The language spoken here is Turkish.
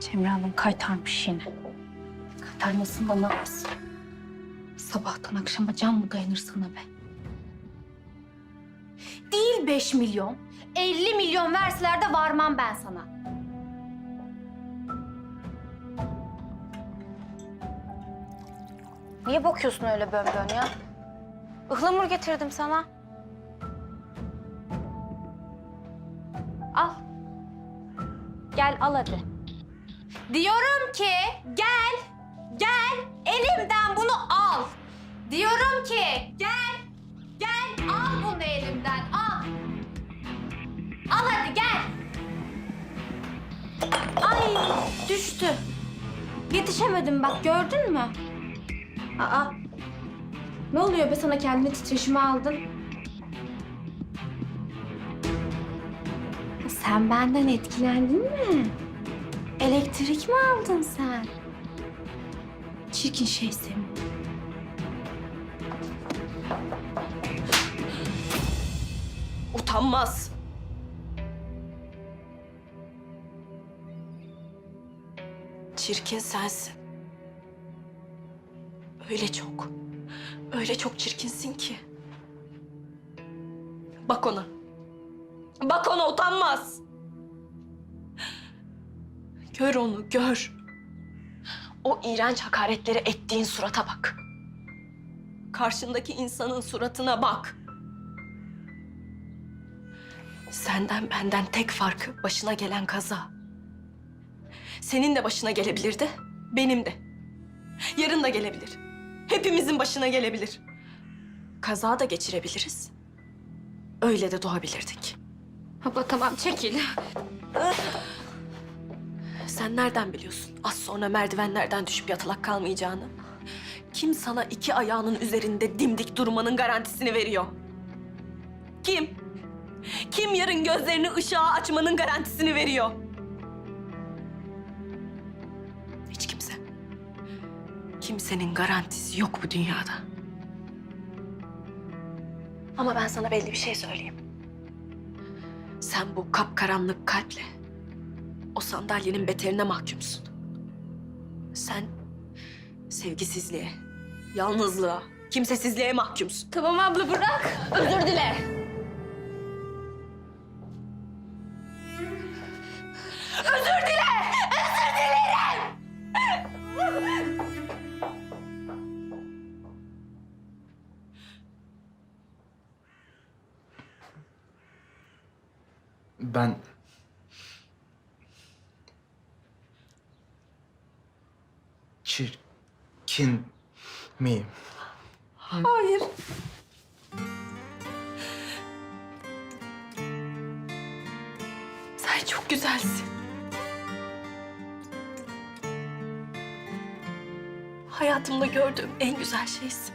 Cemre Hanım kaytarmış yine. Kaytarmasın da ne yapsın? Sabahtan akşama can mı dayanır sana be? Değil 5 milyon. 50 milyon verseler de varmam ben sana. Niye bakıyorsun öyle bön bön ya? Ihlamur getirdim sana. Al. Gel al hadi. Diyorum ki gel, gel elimden bunu al. Diyorum ki gel, gel al bunu elimden al. Al hadi gel. Ay düştü. Yetişemedim bak gördün mü? Aa. Ne oluyor be sana kendini titreşime aldın? Sen benden etkilendin mi? Elektrik mi aldın sen? Çirkin şey senin. Utanmaz. Çirkin sensin. Öyle çok, öyle çok çirkinsin ki. Bak ona. Bak ona utanmaz. Gör onu, gör. O iğrenç hakaretleri ettiğin surata bak. Karşındaki insanın suratına bak. Senden benden tek farkı başına gelen kaza. Senin de başına gelebilirdi, benim de. Yarın da gelebilir. Hepimizin başına gelebilir. Kaza da geçirebiliriz. Öyle de doğabilirdik. Abla tamam çekil. Sen nereden biliyorsun az sonra merdivenlerden düşüp yatalak kalmayacağını? Kim sana iki ayağının üzerinde dimdik durmanın garantisini veriyor? Kim? Kim yarın gözlerini ışığa açmanın garantisini veriyor? Hiç kimse. Kimsenin garantisi yok bu dünyada. Ama ben sana belli bir şey söyleyeyim. Sen bu kapkaranlık kalple o sandalyenin beterine mahkumsun. Sen sevgisizliğe, yalnızlığa, kimsesizliğe mahkumsun. Tamam abla bırak. Özür dile. Özür dile! Özür dilerim! Ben... Çirkin miyim? Hayır. Sen çok güzelsin. Hayatımda gördüğüm en güzel şeysin.